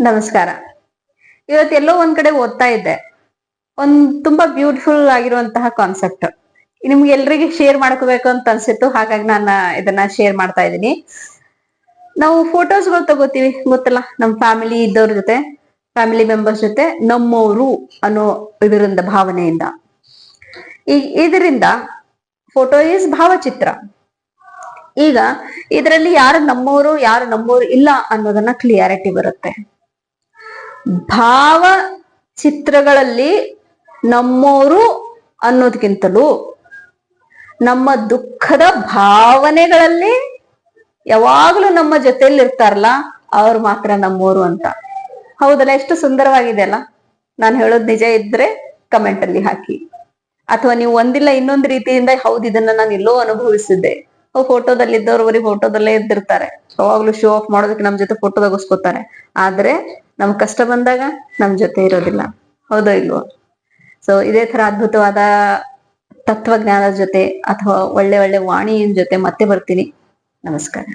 ನಮಸ್ಕಾರ. ಇವತ್ತು ಎಲ್ಲೋ ಒಂದ್ ಕಡೆ ಓದ್ತಾ ಇದ್ದೆ. ಒಂದ್ ತುಂಬಾ ಬ್ಯೂಟಿಫುಲ್ ಆಗಿರುವಂತಹ ಕಾನ್ಸೆಪ್ಟ್ ನಿಮ್ಗೆ ಎಲ್ರಿಗೆ ಶೇರ್ ಮಾಡ್ಕೋಬೇಕು ಅಂತ ಅನ್ಸಿತ್ತು, ಹಾಗಾಗಿ ನಾನು ಇದನ್ನ ಶೇರ್ ಮಾಡ್ತಾ ಇದ್ದೀನಿ. ನಾವು ಫೋಟೋಸ್ಗಳು ತಗೋತೀವಿ, ಗೊತ್ತಲ್ಲ? ನಮ್ ಫ್ಯಾಮಿಲಿ ಇದ್ದವ್ರ ಜೊತೆ ಫ್ಯಾಮಿಲಿ ಮೆಂಬರ್ಸ್ ಜೊತೆ ನಮ್ಮವರು ಅನ್ನೋ ಇದರಿಂದ, ಭಾವನೆಯಿಂದ. ಈ, ಇದರಿಂದ ಫೋಟೋ ಈಸ್ ಭಾವಚಿತ್ರ. ಈಗ, ಇದರಲ್ಲಿ ಯಾರು ನಮ್ಮವರು ಯಾರು ನಮ್ಮವರು ಇಲ್ಲ ಅನ್ನೋದನ್ನ ಕ್ಲಿಯಾರಿಟಿ ಬರುತ್ತೆ. ಭಾವ ಚಿತ್ರಗಳಲ್ಲಿ ನಮ್ಮೋರು ಅನ್ನೋದಕ್ಕಿಂತಲೂ ನಮ್ಮ ದುಃಖದ ಭಾವನೆಗಳಲ್ಲಿ ಯಾವಾಗಲೂ ನಮ್ಮ ಜೊತೆಯಲ್ಲಿ ಇರ್ತಾರಲ್ಲ ಅವ್ರು ಮಾತ್ರ ನಮ್ಮೋರು ಅಂತ. ಹೌದಲ್ಲ, ಎಷ್ಟು ಸುಂದರವಾಗಿದೆ ಅಲ್ಲ? ನಾನು ಹೇಳೋದು ನಿಜ ಇದ್ರೆ ಕಮೆಂಟ್ ಅಲ್ಲಿ ಹಾಕಿ. ಅಥವಾ ನೀವು ಒಂದಿಲ್ಲ ಇನ್ನೊಂದು ರೀತಿಯಿಂದ, ಹೌದು ಇದನ್ನ ನಾನು ಎಲ್ಲೋ ಅನುಭವಿಸಿದ್ದೆ. ಫೋಟೋದಲ್ಲಿ ಇದ್ದವ್ರು ಬರೀ ಫೋಟೋದಲ್ಲೇ ಇದ್ದಿರ್ತಾರೆ. ಯಾವಾಗ್ಲೂ ಶೋ ಆಫ್ ಮಾಡೋದಕ್ಕೆ ನಮ್ ಜೊತೆ ಫೋಟೋ ತೆಗೆಸ್ಕೊತಾರೆ. ಆದ್ರೆ ನಮ್ ಕಷ್ಟ ಬಂದಾಗ ನಮ್ ಜೊತೆ ಇರೋದಿಲ್ಲ. ಹೌದೋ ಇಲ್ವೋ? ಸೊ ಇದೇ ತರ ಅದ್ಭುತವಾದ ತತ್ವಜ್ಞಾನದ ಜೊತೆ ಅಥವಾ ಒಳ್ಳೆ ಒಳ್ಳೆ ವಾಣಿಯ ಜೊತೆ ಮತ್ತೆ ಬರ್ತೀನಿ. ನಮಸ್ಕಾರ.